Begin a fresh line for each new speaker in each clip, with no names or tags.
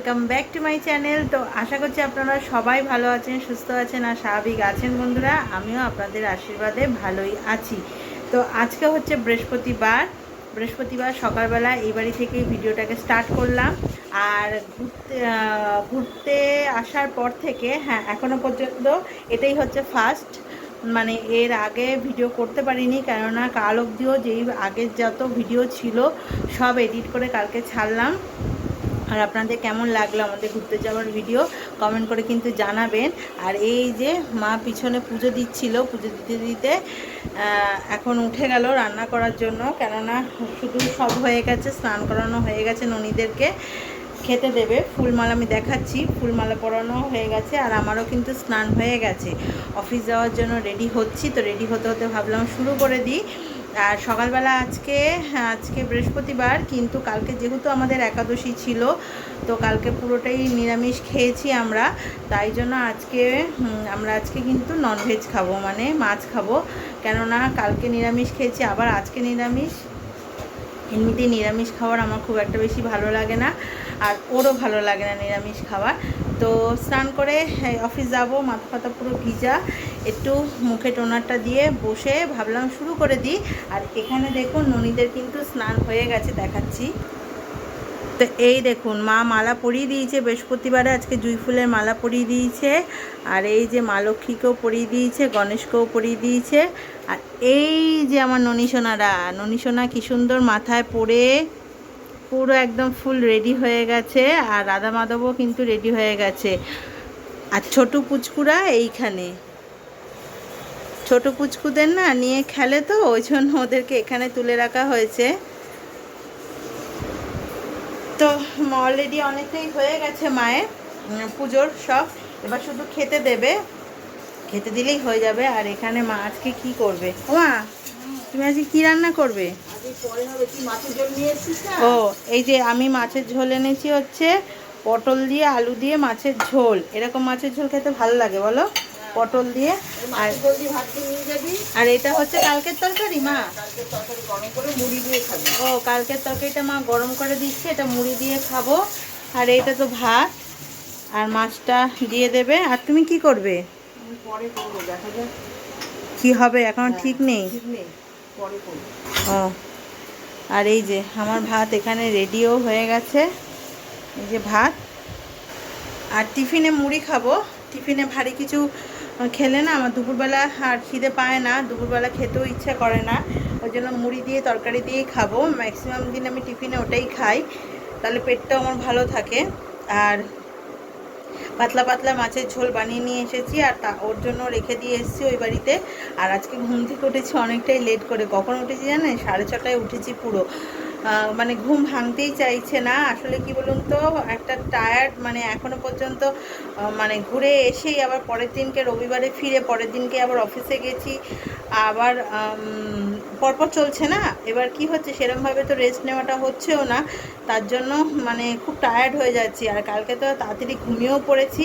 Welcome back to my channel তো আশা করছি আপনারা সবাই ভালো আছেন, সুস্থ আছেন আর স্বাভাবিক আছেন বন্ধুরা। আমিও আপনাদের আশীর্বাদে ভালোই আছি। তো আজকে হচ্ছে বৃহস্পতিবার। বৃহস্পতিবার সকালবেলা এই বাড়ি থেকে ভিডিওটাকে স্টার্ট করলাম। আর ঘুরতে ঘুরতে আসার পর থেকে হ্যাঁ এখনও পর্যন্ত এটাই হচ্ছে ফার্স্ট মানে এর আগে ভিডিও করতে পারিনি, কেননা কাল অবধিও যেই আগের যত ভিডিও ছিল, সব এডিট করে কালকে ছাড়লাম। আর আপনাদের কেমন লাগল আমাদের ঘুরতে যাওয়ার ভিডিও কমেন্ট করে কিন্তু জানাবেন। আর এই যে মা পিছনে পুজো দিচ্ছিল, পুজো দিতে দিতে এখন উঠে গেল রান্না করার জন্য। কেননা শুধু সব হয়ে গেছে, স্নান করানো হয়ে গেছে ননীদেরকে। খেতে দেবে, ফুলমালা আমি দেখাচ্ছি, ফুলমালা পরানো হয়ে গেছে আর আমারও কিন্তু স্নান হয়ে গেছে। অফিস যাওয়ার জন্য রেডি হচ্ছি, তো রেডি হতে হতে ভাবলাম শুরু করে দিই। আর সকালবেলা আজকে আজকে বৃহস্পতিবার, কিন্তু কালকে যেহেতু আমাদের একাদশী ছিল, তো কালকে পুরোটাই নিরামিষ খেয়েছি আমরা। তাই জন্য আজকে আমরা আজকে কিন্তু ননভেজ খাব মানে মাছ খাব। কেননা কালকে নিরামিষ খেয়েছি, আবার আজকে নিরামিষ। এমনিতেই নিরামিষ খাবার আমার খুব একটা বেশি ভালো লাগে না, আর ওরও ভালো লাগে না নিরামিষ খাবার তো স্নান করে অফিস যাব মাথা ফাতা পুরো ভিজা। একটু মুখে টোনারটা দিয়ে বসে ভাবলাম শুরু করে দিই। আর এখানে দেখুন ননীদের কিন্তু স্নান হয়ে গেছে দেখাচ্ছি। তো এই দেখুন, মা মালা পরিয়ে দিয়েছে, বৃহস্পতিবারে আজকে জুই ফুলের মালা পরিয়ে দিয়েছে। আর এই যে মা লক্ষ্মীকেও পরিয়ে দিয়েছে, গণেশকেও পরিয়ে দিয়েছে। আর এই যে আমার ননীসোনারা ননীসোনা কি সুন্দর মাথায় পরে পুরো একদম ফুল রেডি হয়ে গেছে আর রাধা মাধবও কিন্তু রেডি হয়ে গেছে। আর ছোট পুচকুরা এইখানে। ছোট পুচকুদের না নিয়ে খেলে তো ওই জন্য ওদেরকে এখানে তুলে রাখা হয়েছে। তো অলরেডি অনেকটাই হয়ে গেছে মায়ের পুজোর সব। এবার শুধু খেতে দেবে। খেতে দিলেই হয়ে যাবে। আর এখানে মা আজকে কি করবে? মা তুমি আজকে কি রান্না করবে? ও এই যে আমি মাছের ঝোল এনেছি হচ্ছে পটল দিয়ে আলু দিয়ে মাছের ঝোল। এরকম মাছের ঝোল খেতে ভালো লাগে বলো? পটল দিয়ে আর আর এটা হচ্ছে কালকের তরকারি মা? ও কালকের তরকারিটা মা গরম করে দিচ্ছে এটা মুড়ি দিয়ে খাব। আর এইটা তো ভাত আর মাছটা দিয়ে দেবে। আর তুমি কি করবে? কি হবে এখন ঠিক নেই? ও আর এই যে আমার ভাত এখানে রেডিও হয়ে গেছে। এই যে ভাত। আর টিফিনে মুড়ি খাব। টিফিনে ভারী কিছু খেলে না আমার দুপুরবেলা আর খিদে পায় না, দুপুরবেলা খেতেও ইচ্ছা করে না। ওই জন্য মুড়ি দিয়ে, তরকারি দিয়েই খাব। ম্যাক্সিমাম দিন আমি টিফিনে ওটাই খাই। তাহলে পেটটাও আমার ভালো থাকে। আর পাতলা পাতলা মাছের ঝোল বানিয়ে নিয়ে এসেছি, আর তা ওর জন্য রেখে দিয়ে এসেছি ওই বাড়িতে। আর আজকে ঘুম থেকে উঠেছি অনেকটাই লেট করে। কখন উঠেছি জানেন? সাড়ে ছটায় উঠেছি পুরো। মানে ঘুম ভাঙতেই চাইছে না। আসলে কি বলুন তো, একটা টায়ার্ড মানে এখনও পর্যন্ত মানে ঘুরে এসেই আবার পরের দিনকে রবিবারে ফিরে, পরের দিনকে আবার অফিসে গেছি। আবার পরপর চলছে না। এবার কি হচ্ছে সেরকমভাবে তো রেস্ট নেওয়াটা হচ্ছেও না। তার জন্য মানে খুব টায়ার্ড হয়ে যাচ্ছি। আর কালকে তো তাড়াতাড়ি ঘুমিয়েও পড়েছি।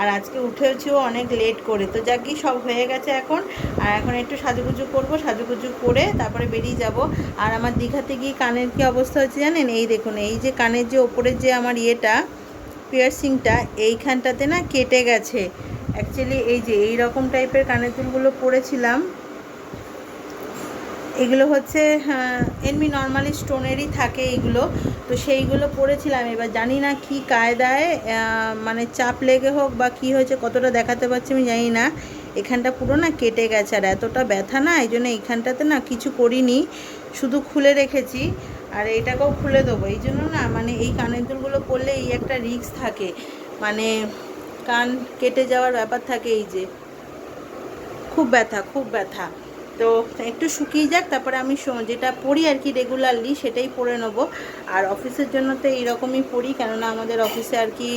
আর আজকে উঠেওছিও অনেক লেট করে, তো যাকি সব হয়ে গেছে এখন? আর এখন একটু সাজুগুজু করব, সাজুগুজু করে তারপরে বেরিয়ে যাব। আর আমার দীঘাতে গিয়ে কানের কি অবস্থা হচ্ছে জানেন? এই দেখুন, এই যে কানের যে ওপরের যে আমার ইয়েটা পিয়ার্সিংটা এইখানটাতে না কেটে গেছে। অ্যাকচুয়ালি এই যে এই রকম টাইপের কানের দুলগুলো পরেছিলাম এগুলো হচ্ছে হ্যাঁ, এমনি নর্মালি স্টোনেরই থাকে এইগুলো তো সেইগুলো পরেছিলাম এবার জানি না কি কায়দায় মানে চাপ লেগে হোক বা কি হয়েছে কতটা দেখাতে পারছি আমি জানি না। এখানটা পুরো না কেটে গেছে আর এতটা ব্যথা না এই জন্য এইখানটাতে না কিছু করিনি শুধু খুলে রেখেছি। আর এটাকেও খুলে দেবো এই জন্য না মানে এই কানের দুলগুলো পরলে এই একটা রিস্ক থাকে। মানে কান কেটে যাওয়ার ব্যাপার থাকে এই যে। খুব ব্যথা খুব ব্যথা। তো একটু শুকিয়ে যাক, তারপরে আমি যেটা পরি আর কি রেগুলারলি সেটাই পরে নেব। আর অফিসের জন্য তো এইরকমই পরি, কেননা আমাদের অফিসে আর কি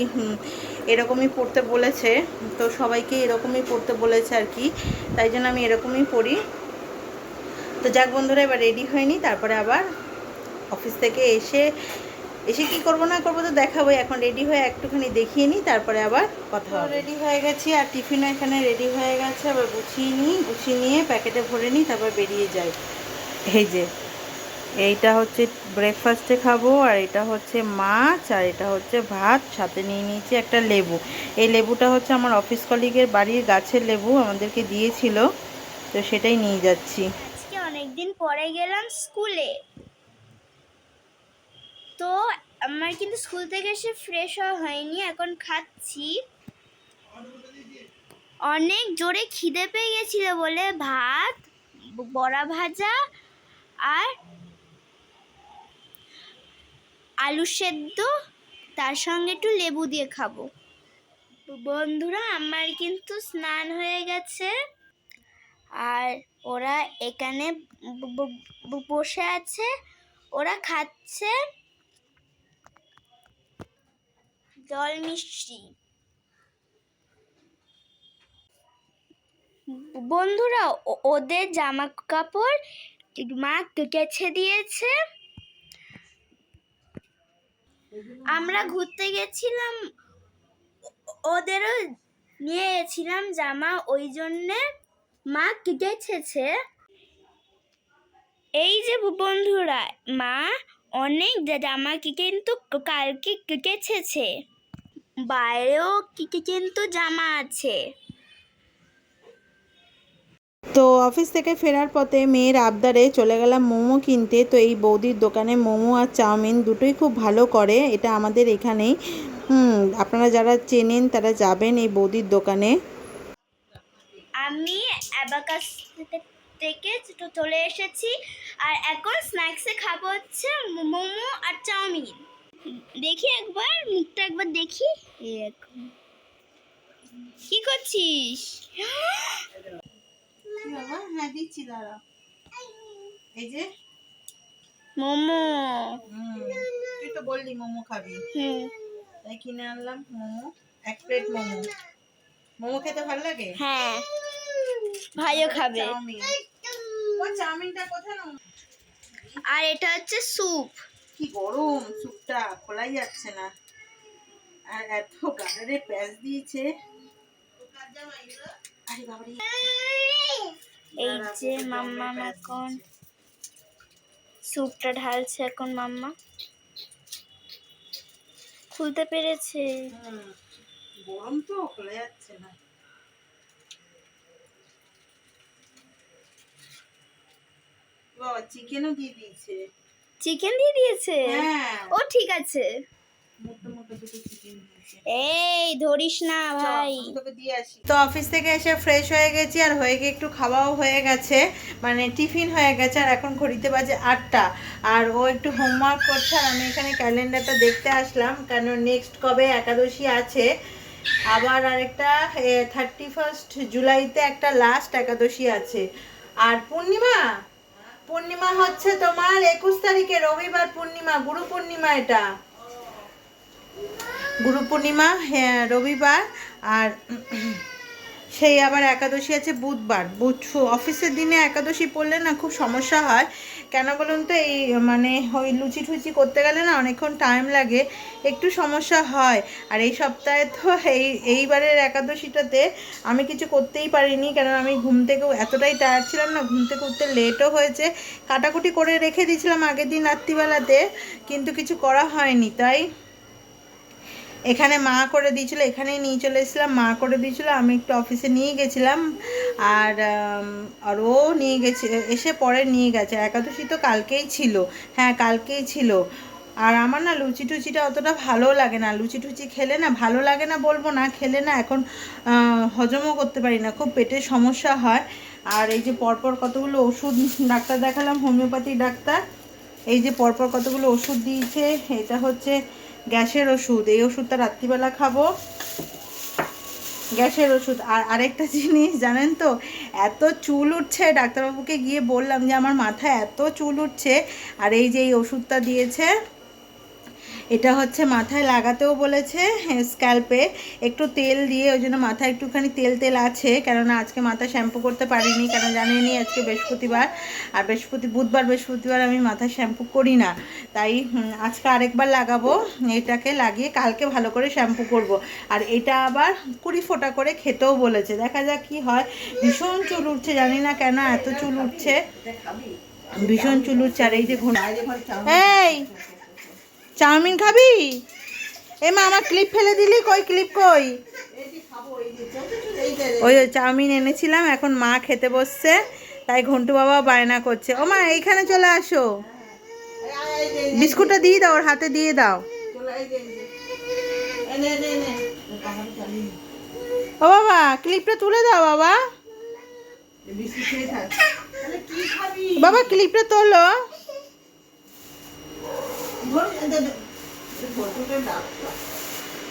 এরকমই পড়তে বলেছে। তো সবাইকে এরকমই পড়তে বলেছে আর কি, তাই জন্য আমি এরকমই পরি তো যাক বন্ধুরা, এবার রেডি হয়নি, তারপরে আবার অফিস থেকে এসে এসে কি করব না করব তো দেখাবো এখন রেডি হয়ে একটুখানি দেখিয়ে নিই তারপরে আবার কথা রেডি হয়ে গেছি আর টিফিনও এখানে রেডি হয়ে গেছে আবার গুছিয়ে নিই। গুছিয়ে নিয়ে প্যাকেটে ভরে নিই তারপর বেরিয়ে যাই। এই যে এইটা হচ্ছে ব্রেকফাস্টে খাব আর এটা হচ্ছে মাছ আর এটা হচ্ছে ভাত সাথে নিয়ে নিয়েছি একটা লেবু। এই লেবুটা হচ্ছে আমার অফিস কলিগের বাড়ির গাছের লেবু আমাদেরকে দিয়েছিল। তো সেটাই নিয়ে যাচ্ছি।
আজকে অনেকদিন পরে গেলাম স্কুলে। তো আমার কিন্তু স্কুল থেকে এসে ফ্রেশ হওয়া হয়নি, এখন খাচ্ছি। অনেক জোরে খিদে পেয়ে গেছিল বলে ভাত, বড়া ভাজা আর আলু সেদ্ধ, তার সঙ্গে একটু লেবু দিয়ে খাব। বন্ধুরা, আমার কিন্তু স্নান হয়ে গেছে আর ওরা এখানে বসে আছে, ওরা খাচ্ছে। জল মিষ্টি বন্ধুরা ওদের জামা কাপড় মা কেচে দিয়েছে। আমরা ঘুরতে গেছিলাম, ওদেরও নিয়ে গেছিলাম জামা, ওই জন্যে মা কেচেছে। এই যে বন্ধুরা, মা অনেক জামা কিন্তু কালকে কেচেছে। বাইরেও কিন্তু জামা আছে।
তো অফিস থেকে ফেরার পথে মেয়ের আবদারে চলে গেলাম মোমো কিনতে। তো এই বৌদির দোকানে মোমো আর চাউমিন দুটোই খুব ভালো করে এটা আমাদের এখানেই। হুম আপনারা যারা চেনেন তারা যাবেন এই বৌদির দোকানে।
আমি অ্যাবাকাস থেকে চলে এসেছি আর এখন স্ন্যাক্সে খাব হচ্ছে মোমো আর চাউমিন। দেখি একবার মুখটা একবার দেখি। এরকম কি করছিস?
হ্যাঁ দিচ্ছি দাঁড়া এই যে।
মোমো।
তুই তো বললি মোমো খাবি।
হুম।
তাই কিনে আনলাম মোমো এক প্লেট মোমো। মোমো খেতে ভালো লাগে?
হ্যাঁ ভাইও খাবে।
চাউমিন। চাউমিনটা কোথায়?
আর এটা হচ্ছে স্যুপ।
কি গরম স্যুপটা খোলাই যাচ্ছে না। আর এত গাডারে প্যাঁচ দিয়েছে। আরে বাবারে।
এই যে মাম্মা এখন স্যুপটা ঢালছে এখন মাম্মা। খুলতে পেরেছে।
গরম তো খোলা যাচ্ছে না। বাবা চিকেনও দিয়ে দিয়েছে।
চিকেন দিয়ে দিয়েছে?
হ্যাঁ।
ও ঠিক আছে। এই ধরিস না ভাই।
তো অফিস থেকে এসে ফ্রেশ হয়ে গেছি আর হয়ে গিয়ে একটু খাওয়াও হয়ে গেছে। মানে টিফিন হয়ে গেছে আর এখন ঘড়িতে বাজে আটটা। আর ও একটু হোমওয়ার্ক করছে আর আমি এখানে ক্যালেন্ডারটা দেখতে আসলাম। কেন নেক্সট কবে একাদশী আছে? আবার আরেকটা থার্টি ফার্স্ট জুলাইতে একটা লাস্ট একাদশী আছে। আর পূর্ণিমা? পূর্ণিমা হচ্ছে তোমার একুশ তারিখে, রবিবার পূর্ণিমা, গুরু পূর্ণিমা এটা। গুরু পূর্ণিমা হ্যাঁ রবিবার, আর সেই আবার একাদশী আছে বুধবার। বুধ অফিসের দিনে একাদশী পড়লে না খুব সমস্যা হয়। কেন বলুন তো, এই মানে ওই লুচি টুচি করতে গেলে না অনেকক্ষণ টাইম লাগে, একটু সমস্যা হয়। আর এই সপ্তাহে তো এই, এইবারের একাদশীটাতে আমি কিছু করতেই পারিনি কারণ আমি ঘুম থেকে এতটাই টায়ার ছিলাম না, ঘুম থেকে উঠতে লেটও হয়েছে। কাটাকুটি করে রেখে দিয়েছিলাম আগের দিন রাত্রিবেলাতে, কিন্তু কিছু করা হয়নি। তাই এখানে মা করে দিয়েছিলো, এখানেই নিয়ে চলে এসেছিলাম, মা করে দিয়েছিলো, আমি একটু অফিসে নিয়ে গেছিলাম। আর আর ও নিয়ে গেছে, এসে পরে নিয়ে গেছে। একাদশী তো কালকেই ছিল। হ্যাঁ কালকেই ছিল। আর আমার না লুচি টুচিটা অতটা ভালো লাগে না। লুচি টুচি খেলে না ভালো লাগে না বলব না, খেলে না এখন হজমও করতে পারি না, খুব পেটের সমস্যা হয়। আর এই যে পরপর কতগুলো ওষুধ ডাক্তার দেখালাম, হোমিওপ্যাথি ডাক্তার। এই যে পরপর কতগুলো ওষুধ দিয়েছে, এটা হচ্ছে গ্যাসের ওষুধ, এই ওষুধটা রাত্রিবেলা খাব। গ্যাসের ওষুধ। আর আরেকটা জিনিস, জানেন তো, এত চুল উঠছে, ডাক্তারবাবুকে গিয়ে বললাম যে, আমার মাথায় এত চুল উঠছে। আর এই যে এই ওষুধটা দিয়েছে এটা হচ্ছে মাথায় লাগাতেও বলেছে স্ক্যাল্পে একটু তেল দিয়ে ওই জন্য মাথায় একটুখানি তেল তেল আছে কেননা আজকে মাথা শ্যাম্পু করতে পারিনি কারণ জানেনই আজকে বৃহস্পতিবার আর বৃহস্পতি বুধবার বৃহস্পতিবার আমি মাথা শ্যাম্পু করি না। তাই আজকে আরেকবার লাগাবো এটাকে লাগিয়ে কালকে ভালো করে শ্যাম্পু করব। আর এটা আবার কুড়ি ফোঁটা করে খেতেও বলেছে। দেখা যাক কি হয়। ভীষণ চুল উঠছে জানি না কেন এত চুল উঠছে। ভীষণ চুল উঠছে আর এই যে ঘুম এই! চাউমিন খাবি? এ মা, আমার ক্লিপ ফেলে দিলি, কই ক্লিপ কই? ওই চাউমিন এনেছিলাম, এখন মা খেতে বসছে, তাই ঘন্টু বাবা বায়না করছে। ও মা, এইখানে চলে আসো। বিস্কুটটা দিয়ে দাও, ওর হাতে দিয়ে দাও। ও বাবা ক্লিপটা তুলে দাও বাবা। বাবা ক্লিপটা তোলো।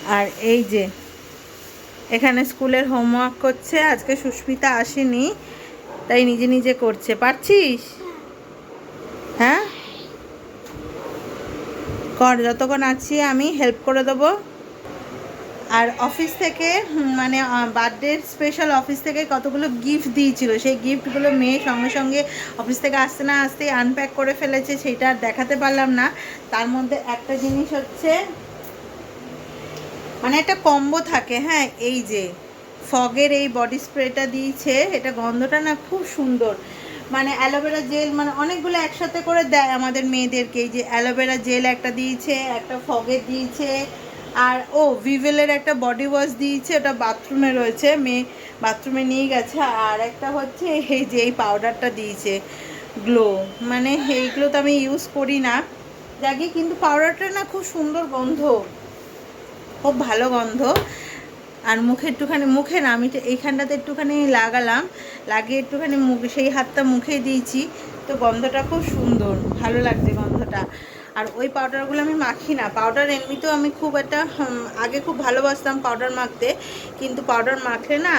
আর এই যে, এখানে স্কুলের হোমওয়ার্ক করছে, আজকে সুস্মিতা আসেনি, তাই নিজে নিজে করছে, পারছিস? হ্যাঁ? কর, যতক্ষণ আছি আমি হেল্প করে দেবো। আর অফিস থেকে মানে বার্থডে স্পেশাল অফিস থেকে কতগুলো গিফট দিয়েছিল। সেই গিফটগুলো মেয়ে সঙ্গে সঙ্গে অফিস থেকে আসতে না আসতে আনপ্যাক করে ফেলেছে, সেটা আর দেখাতে পারলাম না। তার মধ্যে একটা জিনিস হচ্ছে মানে একটা কম্বো থাকে হ্যাঁ এই যে ফগের এই বডি স্প্রেটা দিয়েছে, এটা গন্ধটা না খুব সুন্দর। মানে অ্যালোভেরা জেল মানে অনেকগুলো একসাথে করে দেয় আমাদের মেয়েদেরকে। এই যে অ্যালোভেরা জেল একটা দিয়েছে, একটা ফগের দিয়েছে আর, ও ভিভেলের একটা বডি ওয়াশ দিয়েছে, ওটা বাথরুমে রয়েছে, মেয়ে বাথরুমে নিয়ে গেছে, আর একটা হচ্ছে এই যে এই পাউডারটা দিয়েছে গ্লো মানে এইগুলো তো আমি ইউজ করি না। যাকে কিন্তু পাউডারটা না খুব সুন্দর গন্ধ। খুব ভালো গন্ধ। আর মুখে একটুখানি, মুখে না, আমি এইখানটাতে একটুখানি লাগালাম, লাগিয়ে একটুখানি মুখ, সেই হাতটা মুখে দিয়েছি, তো গন্ধটা খুব সুন্দর, ভালো লাগছে গন্ধটা। আর ওই পাউডারগুলো আমি মাখি না। পাউডার এমনিতেও আমি খুব একটা আগে খুব ভালোবাসতাম পাউডার মাখতে। কিন্তু পাউডার মাখলে না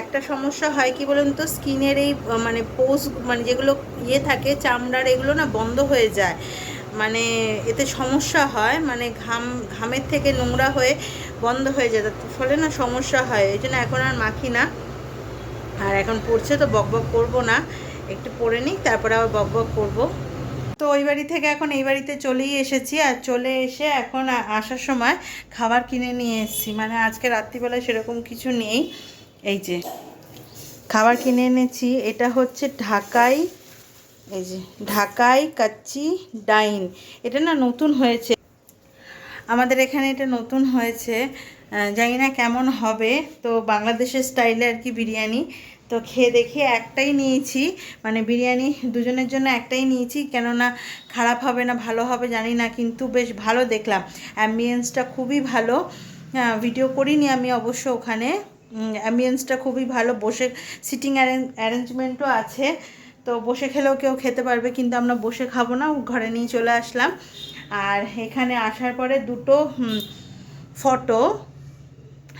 একটা সমস্যা হয় কি বলুন তো, স্কিনের এই মানে পোস মানে যেগুলো ইয়ে থাকে, চামড়ার এগুলো না বন্ধ হয়ে যায়। মানে এতে সমস্যা হয়। মানে ঘাম, ঘামের থেকে নোংরা হয়ে বন্ধ হয়ে যায়। তার ফলে না সমস্যা হয়। এই জন্য এখন আর মাখি না। আর এখন পড়ছে তো বক বক করব না। একটু পরে নিই, তারপরে আবার বক বক করব। তো ওই বাড়ি থেকে এখন এই বাড়িতে চলেই এসেছি আর চলে এসে এখন আসার সময় খাবার কিনে নিয়ে এসেছি। মানে আজকে রাত্রিবেলায় সেরকম কিছু নেই। এই যে, খাবার কিনে এনেছি। এটা হচ্ছে ঢাকাই, এই যে, ঢাকাই কাচ্চি ডাইন। এটা না নতুন হয়েছে। আমাদের এখানে এটা নতুন হয়েছে। জানি না কেমন হবে। তো বাংলাদেশের স্টাইলে আর কি বিরিয়ানি। তো খেয়ে দেখে একটাই নিয়েছি। মানে বিরিয়ানি দুজনের জন্য একটাই নিয়েছি। কেননা খারাপ হবে না, ভালো হবে, জানি না, কিন্তু বেশ ভালো দেখলাম। অ্যাম্বিয়েন্সটা খুবই ভালো। ভিডিও করিনি আমি অবশ্য ওখানে। অ্যাম্বিয়েন্সটা খুবই ভালো। বসে সিটিং অ্যারেঞ্জমেন্টও আছে। তো বসে খেলেও কেউ খেতে পারবে, কিন্তু আমরা বসে খাব না। ঘরে নিয়ে চলে আসলাম। আর এখানে আসার পরে দুটো ফটো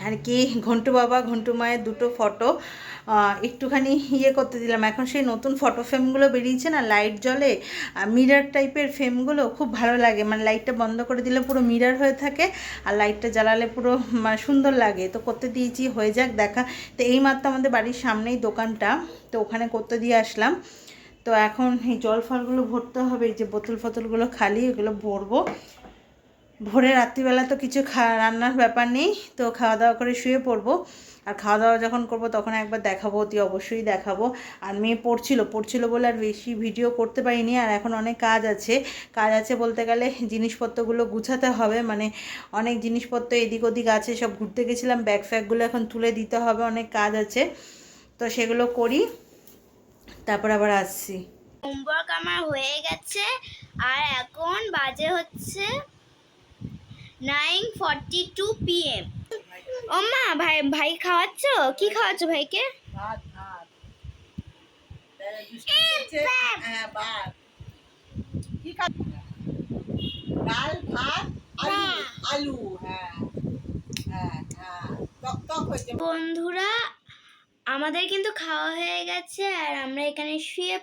আর কি, ঘন্টু বাবা, ঘন্টু মায়ের দুটো ফটো একটুখানি ইয়ে করতে দিলাম। এখন সেই নতুন ফটো ফ্রেমগুলো বেরিয়েছে না লাইট জ্বলে মিরার টাইপের ফ্রেমগুলো খুব ভালো লাগে। মানে লাইটটা বন্ধ করে দিলে পুরো মিরার হয়ে থাকে, আর লাইটটা জ্বালালে পুরো মানে সুন্দর লাগে। তো করতে দিয়েছি, হয়ে যাক, দেখা। তো এই মাত্র আমাদের বাড়ির সামনেই দোকানটা, তো ওখানে করতে দিয়ে আসলাম। তো এখন এই জল ফলগুলো ভরতে হবে যে বোতল ফতলগুলো খালি, এগুলো ভরবো। ভোরে রাত্রিবেলা তো কিছু খা, রান্নার ব্যাপার নেই, তো খাওয়া দাওয়া করে শুয়ে পড়ব। আর খাওয়া দাওয়া যখন করব, তখন একবার দেখাবো, অতি অবশ্যই দেখাবো। আর মেয়ে পড়ছিল পড়ছিল বলে আর বেশি ভিডিও করতে পারিনি। আর এখন অনেক কাজ আছে। কাজ আছে বলতে গেলে জিনিসপত্রগুলো গুছাতে হবে। মানে অনেক জিনিসপত্র এদিক ওদিক আছে, সব ঘুরতে গেছিলাম। ব্যাগ ফ্যাগগুলো এখন তুলে দিতে হবে, অনেক কাজ আছে। তো সেগুলো করি। তারপর আবার আসছি।
হোমওয়ার্ক আমার হয়ে গেছে। আর এখন বাজে হচ্ছে নাইন ফর্টি টু পিএম ও মা ভাই ভাই খাওয়াচ্ছ? কি খাওয়াচ্ছ ভাইকে?
ভাত ভাত।
হ্যাঁ,
ভাত। কি ডাল ভাত আলু আলু হ্যাঁ টক টক হয়েছে।
বন্ধুরা আমাদের কিন্তু খাওয়া হয়ে গেছে আর আমরা এখানে শুয়ে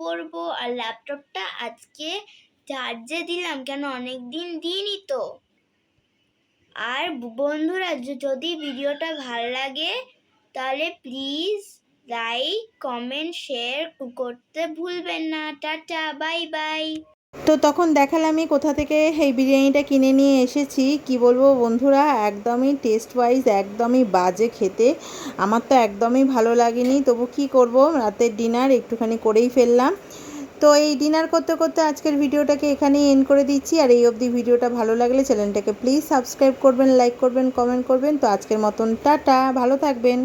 পড়ব আর ল্যাপটপটা আজকে চার্জে দিলাম কেন অনেক দিন দিইনি তো। আর বন্ধুরা যদি ভিডিওটা ভালো লাগে, তাহলে প্লিজ লাইক, কমেন্ট, শেয়ার করতে ভুলবেন না। Tata, bye bye.
তো তখন দেখালাম আমি কোথা থেকে এই বিরিয়ানিটা কিনে নিয়ে এসেছি। কি বলব বন্ধুরা, একদমই টেস্ট ওয়াইজ একদমই বাজে খেতে। আমার তো একদমই ভালো লাগেনি। তবু কি করব? রাতের ডিনার একটুখানি করেই ফেললাম। তো এই ডিনার করতে করতে আজকের ভিডিওটাকে এখানেই এন্ড করে দিচ্ছি। আর এই অবধি ভিডিওটা ভালো লাগলে চ্যানেলটাকে প্লিজ সাবস্ক্রাইব করবেন লাইক করবেন কমেন্ট করবেন। তো আজকের মতন টাটা, ভালো থাকবেন।